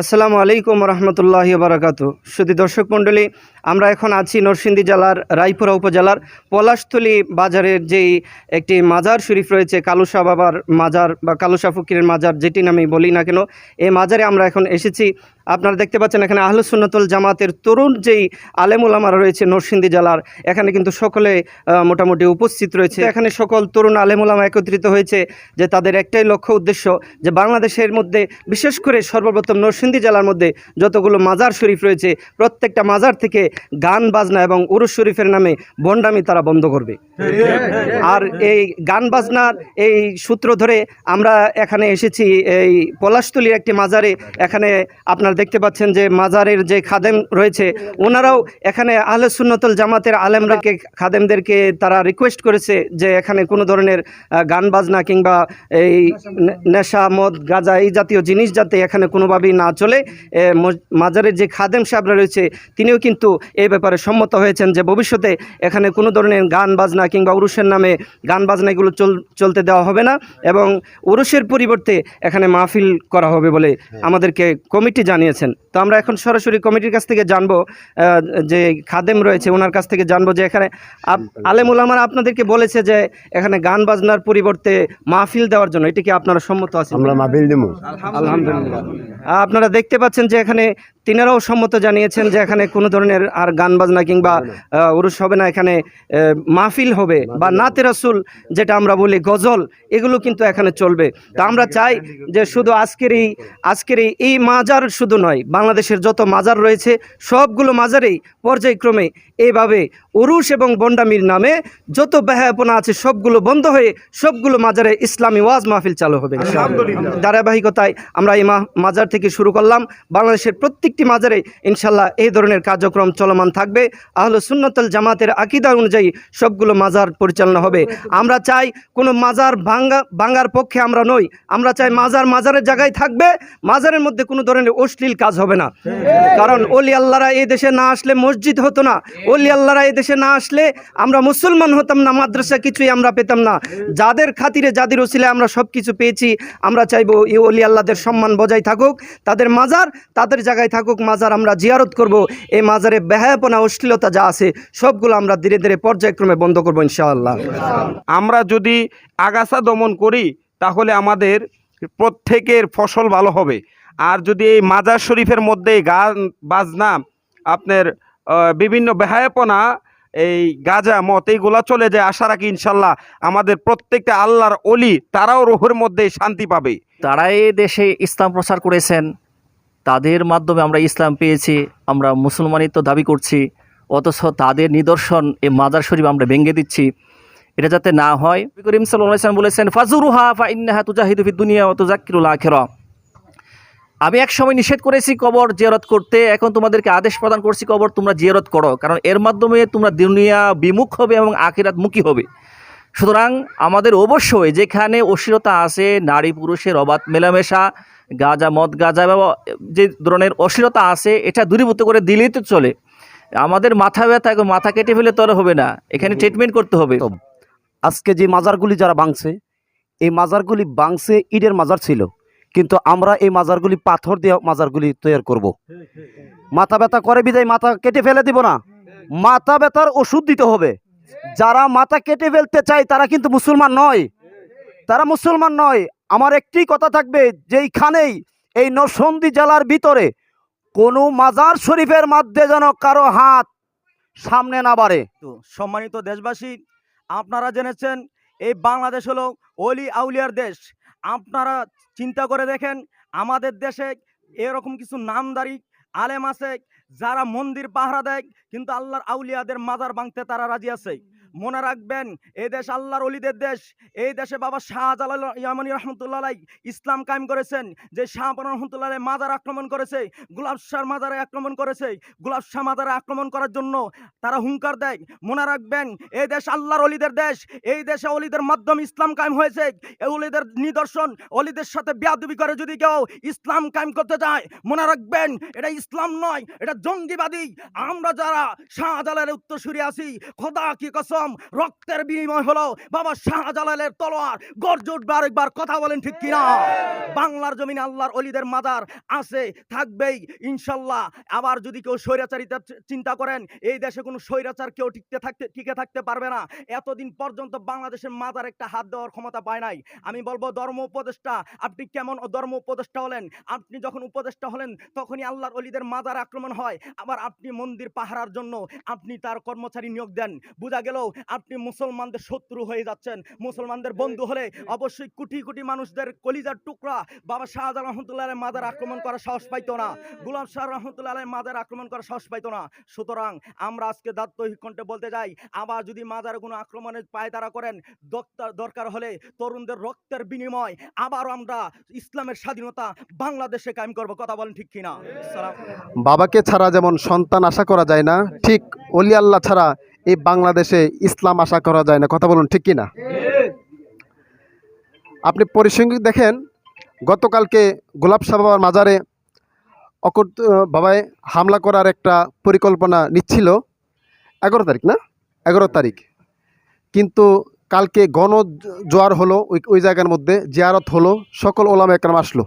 আসসালামু আলাইকুম রহমতুল্লাহ বারাকাতু শুধু দর্শক মণ্ডলী, আমরা এখন আছি নরসিংদী জেলার রায়পুরা উপজেলার পলাশতলী বাজারের যেই একটি মাজার শরীফ রয়েছে কালুসা বাবার মাজার বা কালুসা ফকিরের মাজার, যেটি নামেই বলি না কেন এই মাজারে আমরা এখন এসেছি। আপনারা দেখতে পাচ্ছেন এখানে আহলুসুন্নতুল জামাতের তরুণ যেই আলেমুলামারা রয়েছে নরসিংদী জেলার, এখানে কিন্তু সকলে মোটামুটি উপস্থিত রয়েছে। এখানে সকল তরুণ আলেমুলামা একত্রিত হয়েছে যে তাদের একটাই লক্ষ্য, উদ্দেশ্য যে বাংলাদেশের মধ্যে, বিশেষ করে সর্বপ্রথম নরসিংদী জেলার মধ্যে যতগুলো মাজার শরীফ রয়েছে, প্রত্যেকটা মাজার থেকে গান, বাজনা এবং উরুস শরীফের নামে বন্ডামি তারা বন্ধ করবে। আর এই গান, বাজনার এই সূত্র ধরে আমরা এখানে এসেছি, এই পলাশতলির একটি মাজারে। এখানে আপনারা দেখতে পাচ্ছেন যে মাজারের যে খাদেম রয়েছে ওনারাও এখানে আহলে সুন্নতুল জামাতের আলেমরাকে খাদেমদেরকে তারা রিকোয়েস্ট করেছে যে এখানে কোনো ধরনের গান বাজনা কিংবা এই নেশা মদ গাঁজা এই জাতীয় জিনিস যাতে এখানে কোনোভাবেই না চলে। মাজারের যে খাদেম সাহেবরা রয়েছে তিনিও কিন্তু এই ব্যাপারে সম্মত হয়েছেন যে ভবিষ্যতে এখানে কোনো ধরনের গান বাজনা কিংবা উরুষের নামে গান বাজনা এগুলো চল চলতে দেওয়া হবে না এবং উরুষের পরিবর্তে এখানে মাহফিল করা হবে বলে আমাদেরকে কমিটি জানিয়েছেন। তো আমরা এখন সরাসরি কমিটির কাছ থেকে জানব যে খাদেম রয়েছে ওনার কাছ থেকে জানব যে এখানে আপ- আলেম ওলামারা আপনাদেরকে বলেছে যে এখানে গান বাজনার পরিবর্তে মাহফিল দেওয়ার জন্য। এটি কি আপনারা সম্মত আছেন? আমরা মাহফিল দেবো। আলহামদুলিল্লাহ। আপনারা দেখতে পাচ্ছেন যে এখানে তিনারাও সম্মত জানিয়েছেন যে এখানে কোনো ধরনের আর গান বাজনা কিংবা উরুস হবে না এখানে মাহফিল হবে বা নাতে রাসুল যেটা আমরা বলি গজল এগুলো কিন্তু এখানে চলবে। তা আমরা চাই যে শুধু আজকের এই আজকের এই মাজার শুধু নয় বাংলাদেশের যত মাজার রয়েছে সবগুলো মাজারেই পর্যায়ক্রমে এইভাবে উরুস এবং বন্ডামির নামে যত ব্যাহাপনা আছে সবগুলো বন্ধ হয়ে সবগুলো মাজারে ইসলামী ওয়াজ মাহফিল চালু হবে। ধারাবাহিকতায় আমরা এই মাজার থেকে শুরু করলাম। বাংলাদেশের প্রত্যেকটি মাজারে ইনশাল্লাহ এই ধরনের কার্যক্রম চলমান থাকবে। আহলে সুন্নতুল জামাতের আকিদা অনুযায়ী সবগুলো মাজার পরিচালনা হবে। আমরা চাই কোনো মাজার ভাঙ্গা ভাঙ্গার পক্ষে আমরা নই। আমরা চাই মাজার মাজারের জায়গায় থাকবে। মাজারের মধ্যে কোনো ধরনের অশ্লীল কাজ হবে না। কারণ অলি আল্লাহরা এই দেশে না আসলে মসজিদ হতো না। অলি আল্লাহরা এই দেশে না আসলে আমরা মুসলমান হতাম না, মাদ্রাসা কিছুই আমরা পেতাম না। যাদের খাতিরে, যাদের ওসিলে আমরা সব কিছু পেয়েছি, আমরা চাইব এই অলি আল্লাহদের সম্মান বজায় থাকুক, তাদের মাজার তাদের জায়গায় থাকুক, মাজার আমরা জিয়ারত করব। এই মাজারে বেহায়াপনা, অশ্লীলতা যা আছে, সবগুলো আমরা ধীরে ধীরে পর্যায়ক্রমে বন্ধ করব ইনশাআল্লাহ। আমরা যদি আগাছা দমন করি, তাহলে আমাদের প্রত্যেকের ফসল ভালো হবে। আর যদি এই মাজার শরীফের মধ্যে গান, বাজনা, আপনার বিভিন্ন বেহায়াপনা এই গাজা মত এইগুলা চলে যায় আশা রাখি ইনশাল্লাহ। আমাদের প্রত্যেকটা আল্লাহর অলি তারাও রোহের মধ্যে শান্তি পাবে। তারা এই দেশে ইসলাম প্রচার করেছেন। তাদের মাধ্যমে আমরা ইসলাম পেয়েছি, আমরা মুসলমানিত্ব দাবি করছি, অথচ তাদের নিদর্শন এই মাজার শরীফ আমরা ভেঙে দিচ্ছি। এটা যাতে না হয়। করিম সাল্লাম বলেছেন ফাজুরুহা ফা ইন্নাহা তুজাহিদু ফিদ দুনিয়া ওয়া তুযাক্কিরুল আখিরা। আমি এক সময় নিষেধ করেছি কবর জিয়ারত করতে এখন তোমাদেরকে আদেশ প্রদান করছি কবর তোমরা জিয়ারত করো কারণ এর মাধ্যমে তোমরা দুনিয়া বিমুখ হবে এবং আখিরাত মুখী হবে। সুতরাং আমাদের অবশ্যই যেখানে অশ্লীলতা আছে নারী পুরুষের অবাধ মেলামেশা গাঁজা মদ গাঁজা বা যে ধরনের অশ্লীলতা আছে এটা দূরীভূত করে দিলেই তো চলে। আমাদের মাথা ব্যথা এখন মাথা কেটে ফেলে তোর হবে না। এখানে ট্রিটমেন্ট করতে হবে। আজকে যে মাজারগুলি যারা ভাঙছে এই মাজারগুলি ভাঙছে ইটের মাজার ছিল। কিন্তু আমরা এই মাজারগুলি পাথর দিয়ে মাজারগুলি তৈরি করব। মাথা ব্যথা করে বিদায়, মাথা কেটে ফেলে দিব না। মাথা ব্যথার ওষুধ দিতে হবে। যারা মাথা কেটে ফেলতে চায়, তারা কিন্তু মুসলমান নয়। তারা মুসলমান নয়। আমার একটি কথা থাকবে, যেইখানেই এই নরসন্দী জেলার ভিতরে কোনো মাজার শরীফের মধ্যে যেন কারও হাত সামনে না বাড়ে। সম্মানিত দেশবাসী, আপনারা জেনেছেন, এই বাংলাদেশ হলো অলি আউলিয়ার দেশ। আপনারা চিন্তা করে দেখেন, আমাদের দেশে এরকম কিছু নামদারি আলেম আছে, যারা মন্দির পাহারা দেয়, কিন্তু আল্লাহর আউলিয়াদের মাজার ভাঙতে তারা রাজি আছে। মনে রাখবেন এই দেশ আল্লাহর অলিদের দেশ। এই দেশে বাবা শাহজালাল ইয়ামানি রহমতুল্লাহ ইসলাম কায়েম করেছেন, যে শাহপান রহমতুল্লাহ মাজার আক্রমণ করেছে গুলাব শাহর মাজারে আক্রমণ করেছে। গুলাব শাহ মাজারে আক্রমণ করার জন্য তারা হুঙ্কার দেয়। মনে রাখবেন এই দেশ আল্লাহর অলিদের দেশ, এই দেশে অলিদের মাধ্যমে ইসলাম কায়েম হয়েছে। এই অলিদের নিদর্শন, অলিদের সাথে বেয়াদবি করে যদি কেউ ইসলাম কায়েম করতে যায় মনে রাখবেন, এটা ইসলাম নয়, এটা জঙ্গিবাদী। আমরা যারা শাহজালালের উত্তরসূরি আছি, খোদা কি কসম কলম রক্তের বিনিময় হলো বাবা শাহজালালের তলোয়ার। গর্জ উঠবে আরেকবার, কথা বলেন ঠিক কিনা? বাংলার জমিনে আল্লাহর অলিদের মাজার আছে, থাকবেই, ইনশাল্লাহ। আবার যদি কেউ স্বৈরাচারিতা চিন্তা করেন, এই দেশে কোনো স্বৈরাচার কেউ টিকতে থাকতে, টিকে থাকতে পারবে না। এতদিন পর্যন্ত বাংলাদেশের মাজার একটা হাত দেওয়ার ক্ষমতা পায় নাই। আমি বলব, ধর্ম উপদেষ্টা, আপনি কেমন ধর্ম উপদেষ্টা হলেন? আপনি যখন উপদেষ্টা হলেন, তখনই আল্লাহর অলিদের মাজার আক্রমণ হয়। আবার আপনি মন্দির পাহারার জন্য আপনি তার কর্মচারী নিয়োগ দেন। বোঝা গেল আপনি মুসলমানদের শত্রু হয়ে যাচ্ছেন। মুসলমানদের বন্ধু হলে অবশ্যই কোটি কোটি মানুষদের কলিজার টুকরা বাবা শাহজাহান রহমতুল্লাহ মাজার আক্রমণ করার সাহস পাইতো না। গুলাম শাহ রহমতুল্লাহ মাজার আক্রমণ করার সাহস পাইতো না। সুতরাং আমরা আজকে দাত্তহিক কণ্ঠে বলতে যাই আবার যদি মাজার কোনো আক্রমণের পায় তারা করেন দরকার- দরকার হলে তরুণদের রক্তের বিনিময় আবারও আমরা ইসলামের স্বাধীনতা বাংলাদেশে কায়েম করব। কথা বলেন ঠিক কিনা? বাবাকে ছাড়া যেমন সন্তান আশা করা যায় না ঠিক অলি আল্লাহ ছাড়া এই বাংলাদেশে ইসলাম আশা করা যায় না। কথা বলুন, ঠিক কি না আপনি পরিসংখ্যিক দেখেন, গতকালকে গোলাপ শাহ বাবার মাজারে অকট বাবায় হামলা করার একটা পরিকল্পনা নিচ্ছিল। এগারো তারিখ না? এগারো তারিখ। কিন্তু কালকে গণ জোয়ার হলো, ওই ওই জায়গার মধ্যে জিয়ারত হলো, সকল ওলামা একরাম আসলো।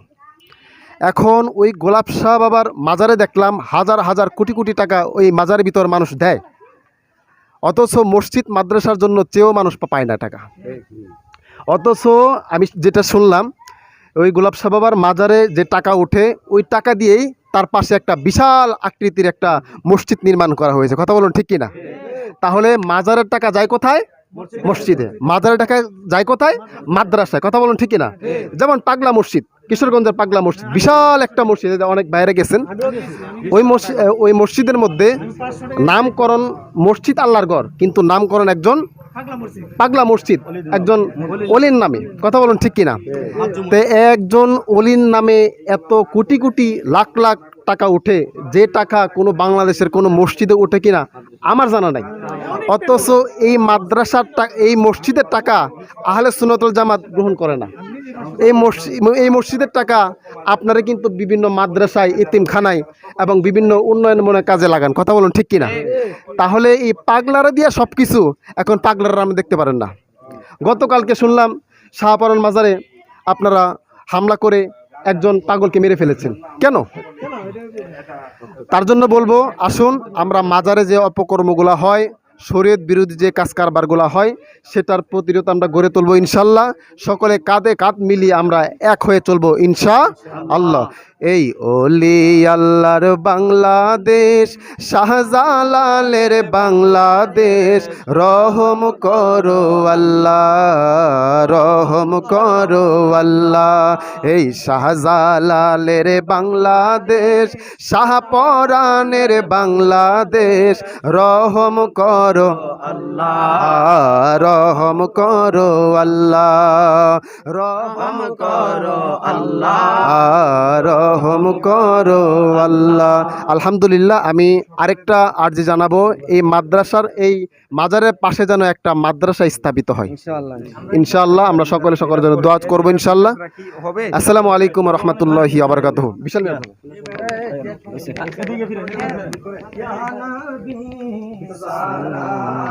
এখন ওই গোলাপ শাহ বাবার মাজারে দেখলাম হাজার হাজার কোটি কোটি টাকা ওই মাজারের ভিতর মানুষ দেয়। অথচ মসজিদ মাদ্রাসার জন্য চেয়েও মানুষ পায় না টাকা। অথচ আমি যেটা শুনলাম ওই গোলাপ শাহ মাজারে যে টাকা ওঠে ওই টাকা দিয়েই তার পাশে একটা বিশাল আকৃতির একটা মসজিদ নির্মাণ করা হয়েছে। কথা বলুন ঠিক কিনা? তাহলে মাজারের টাকা যায় কোথায়? মসজিদে। মাজারের টাকা যায় কোথায়? মাদ্রাসায়। কথা বলুন ঠিক না যেমন পাগলা মসজিদ কিশোরগঞ্জের পাগলা মসজিদ বিশাল একটা মসজিদ অনেক বাইরে গেছেন। ওই মসজিদ ওই মসজিদের মধ্যে নামকরণ মসজিদ আল্লাহর ঘর কিন্তু নামকরণ একজন পাগলা মসজিদ। একজন অলির নামে। কথা বলুন ঠিক কিনা? তো একজন অলির নামে এত কোটি কোটি লাখ লাখ টাকা উঠে যে টাকা কোনো বাংলাদেশের কোনো মসজিদে ওঠে কিনা আমার জানা নাই। অথচ এই মাদ্রাসার এই মসজিদের টাকা আহলে সুনতল জামাত গ্রহণ করে না। এই মসজিদ এই মসজিদের টাকা আপনারা কিন্তু বিভিন্ন মাদ্রাসায়, এতিমখানায় এবং বিভিন্ন উন্নয়নমূলক কাজে লাগান। কথা বলুন ঠিক কিনা? তাহলে এই পাগলারা দিয়া সব কিছু এখন পাগলারা আপনি দেখতে পারেন না। গতকালকে শুনলাম শাহপারন মাজারে আপনারা হামলা করে একজন পাগলকে মেরে ফেলেছেন। কেন? তার জন্য বলব, আসুন, আমরা মাজারে যে অপকর্মগুলো হয়, শরীয়ত বিরোধী যে কাজ কারবারগুলো হয়, সেটার প্রতিরোধ আমরা গড়ে তুলবো ইনশাল্লাহ। সকলে কাঁধে কাঁধ মিলিয়ে আমরা এক হয়ে চলবো ইনশা আল্লাহ এই ওলি আল্লাহর বাংলাদেশ, শাহজালালের বাংলাদেশ। রহম করো আল্লাহ, রহম করো আল্লাহ। এই শাহজালালের বাংলাদেশ শাহপরানের বাংলাদেশ, রহম করো আল্লাহ। রহম করো আল্লাহ। রহম করো আল্লাহ। রহম করো আল্লাহ। আলহামদুলিল্লাহ আমি আরেকটা আর্জি জানাব। এই মাদ্রাসার এই মাজারের পাশে যেন একটা মাদ্রাসা স্থাপিত হয়। ইনশাআল্লাহ ইনশাআল্লাহ। আমরা সকলে সকলের জন্য দোয়া করব ইনশাআল্লাহ। আসসালামু আলাইকুম রহমতুল্লাহি আবরকাত বিশাল মেহরবানি।